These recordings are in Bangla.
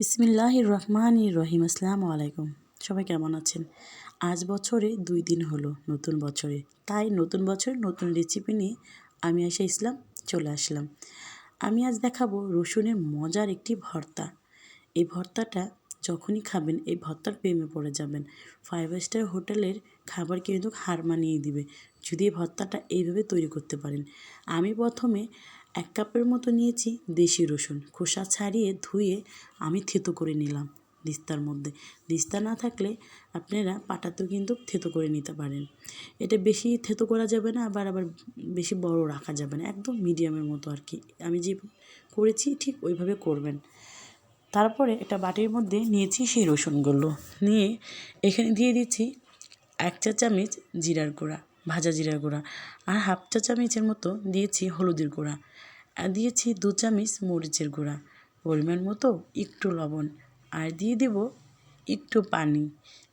বিসমিল্লাহ রহমান রহিম, আসসালামু আলাইকুম। সবাই কেমন আছেন? আজ বছরে দুই দিন হলো নতুন বছরে। তাই নতুন বছর, নতুন রেসিপি নিয়ে আমি এসে ইসলাম চলে আসলাম। আমি আজ দেখাবো রসুনের মজার একটি ভর্তা। এই ভর্তাটা যখনই খাবেন, এই ভর্তার প্রেমে পড়ে যাবেন। ফাইভ স্টার হোটেলের খাবার কিন্তু হার মানিয়ে দিবে। যদি এই ভর্তাটা এইভাবে তৈরি করতে পারেন। আমি প্রথমে এক কাপের মতো নিয়েছি দেশি রসুন। খোসা ছাড়িয়ে ধুয়ে আমি থেতো করে নিলাম দিস্তার মধ্যে। দিস্তা না থাকলে আপনারা পাটাতেও কিন্তু থেতো করে নিতে পারেন। এটা বেশি থেতো করা যাবে না, আবার আবার বেশি বড় রাখা যাবে না। একদম মিডিয়ামের মতো আর কি। আমি যে করেছি ঠিক ওইভাবে করবেন। তারপরে এটা বাটির মধ্যে নিয়েছি সেই রসুনগুলো। নিয়ে এখানে দিয়ে দিচ্ছি এক চা চামচ জিরার গুঁড়া। ভাজা জিরার গুঁড়া আর হাফ চা চামচের মতো দিয়েছি হলুদের গুঁড়া। আর দিয়েছি দু চামচ মরিচের গুঁড়া পরিমাণ মতো একটু লবণ। আর দিয়ে দেব একটু পানি।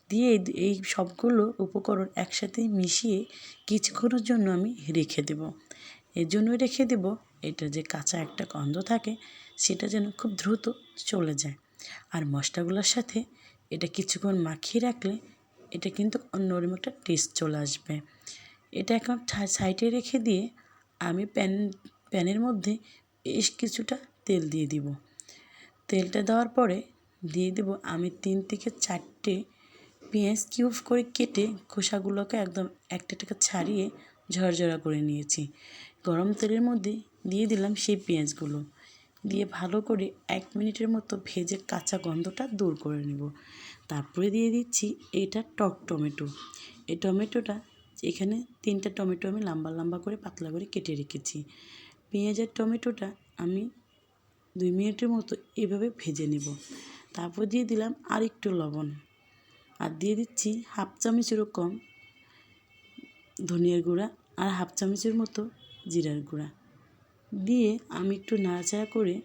দিয়ে এই সবগুলো উপকরণ একসাথে মিশিয়ে কিছুক্ষণের জন্য আমি রেখে দেব। এর জন্য রেখে দেব এটা যে কাঁচা একটা গন্ধ থাকে, সেটা যেন খুব দ্রুত চলে যায়। আর মশলাগুলোর সাথে এটা কিছুক্ষণ মাখিয়ে রাখলে এটা কিন্তু অন্যরকম একটা টেস্ট চলে আসবে। এটা এখন সাইডে রেখে দিয়ে আমি প্যান, প্যানের মধ্যে বেশ কিছুটা তেল দিয়ে দিব। তেলটা দেওয়ার পরে দিয়ে দেব আমি তিন থেকে চারটে পেঁয়াজ কিউব করে কেটে খোসাগুলোকে একদম একটা টাকা ছাড়িয়ে ঝরঝরা করে নিয়েছি। গরম তেলের মধ্যে দিয়ে দিলাম সেই পেঁয়াজগুলো। দিয়ে ভালো করে এক মিনিটের মতো ভেজে কাঁচা গন্ধটা দূর করে নেব। তারপরে দিয়ে দিচ্ছি এটা টক টমেটো। এই টমেটোটা এখানে তিনটা টমেটো আমি লম্বা লম্বা করে পাতলা করে কেটে রেখেছি। পেঁয়াজের টমেটোটা আমি দুই মিনিটের মতো এভাবে ভেজে নেব। তারপর দিয়ে দিলাম আর একটু লবণ। আর দিয়ে দিচ্ছি হাফ চামচেরও কম ধনিয়ার গুঁড়া আর হাফ চামচের মতো জিরার গুঁড়া। দিয়ে আমি একটু নাড়াচাড়া করে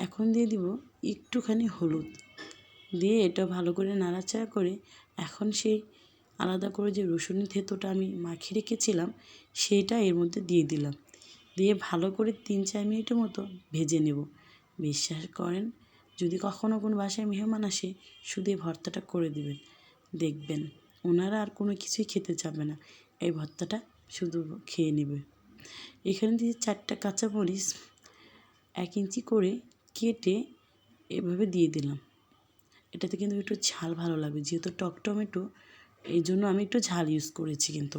এখন দিয়ে দিব একটুখানি হলুদ। দিয়ে এটা ভালো করে নাড়াচাড়া করে এখন সেই আলাদা করে যে রসুনের থেতোটা আমি মাখিয়ে রেখেছিলাম সেইটা এর মধ্যে দিয়ে দিলাম। দিয়ে ভালো করে তিন চার মিনিটের মতো ভেজে নেব। বিশ্বাস করেন, যদি কখনও কোনো বাসায় মেহমান আসে, শুধু এই ভর্তাটা করে দেবেন। দেখবেন ওনারা আর কোনো কিছুই খেতে চাবে না। এই ভর্তাটা শুধু খেয়ে নেবে। এখানে দিয়ে চারটা কাঁচামরিচ এক ইঞ্চি করে কেটে এভাবে দিয়ে দিলাম। এটাতে কিন্তু একটু ঝাল ভালো লাগবে, যেহেতু টক টমেটো এই জন্য আমি একটু ঝাল ইউজ করেছি কিন্তু।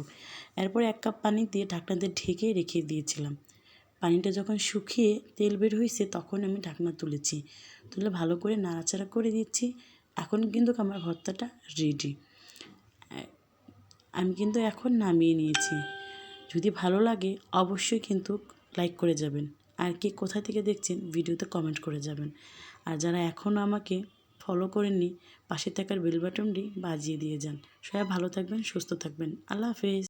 এরপর এক কাপ পানি দিয়ে ঢাকনা দিয়ে ঢেকে রেখে দিয়েছিলাম। পানিটা যখন শুকিয়ে তেল বের হয়েছে তখন আমি ঢাকনা তুলেছি। তুলে ভালো করে নাড়াচাড়া করে দিচ্ছি। এখন কিন্তু আমার ভর্তাটা রেডি আমি কিন্তু এখন নামিয়ে নিয়েছি। যদি ভালো লাগে অবশ্যই কিন্তু লাইক করে যাবেন। আর কে কোথা থেকে দেখছেন ভিডিওতে কমেন্ট করে যাবেন। আর যারা এখনও আমাকে ফলো করে নিয়ে পাশে থাকার বেল বাটনটি বাজিয়ে দিয়ে যান। সবাই ভালো থাকবেন, সুস্থ থাকবেন। আল্লাহ হাফেজ।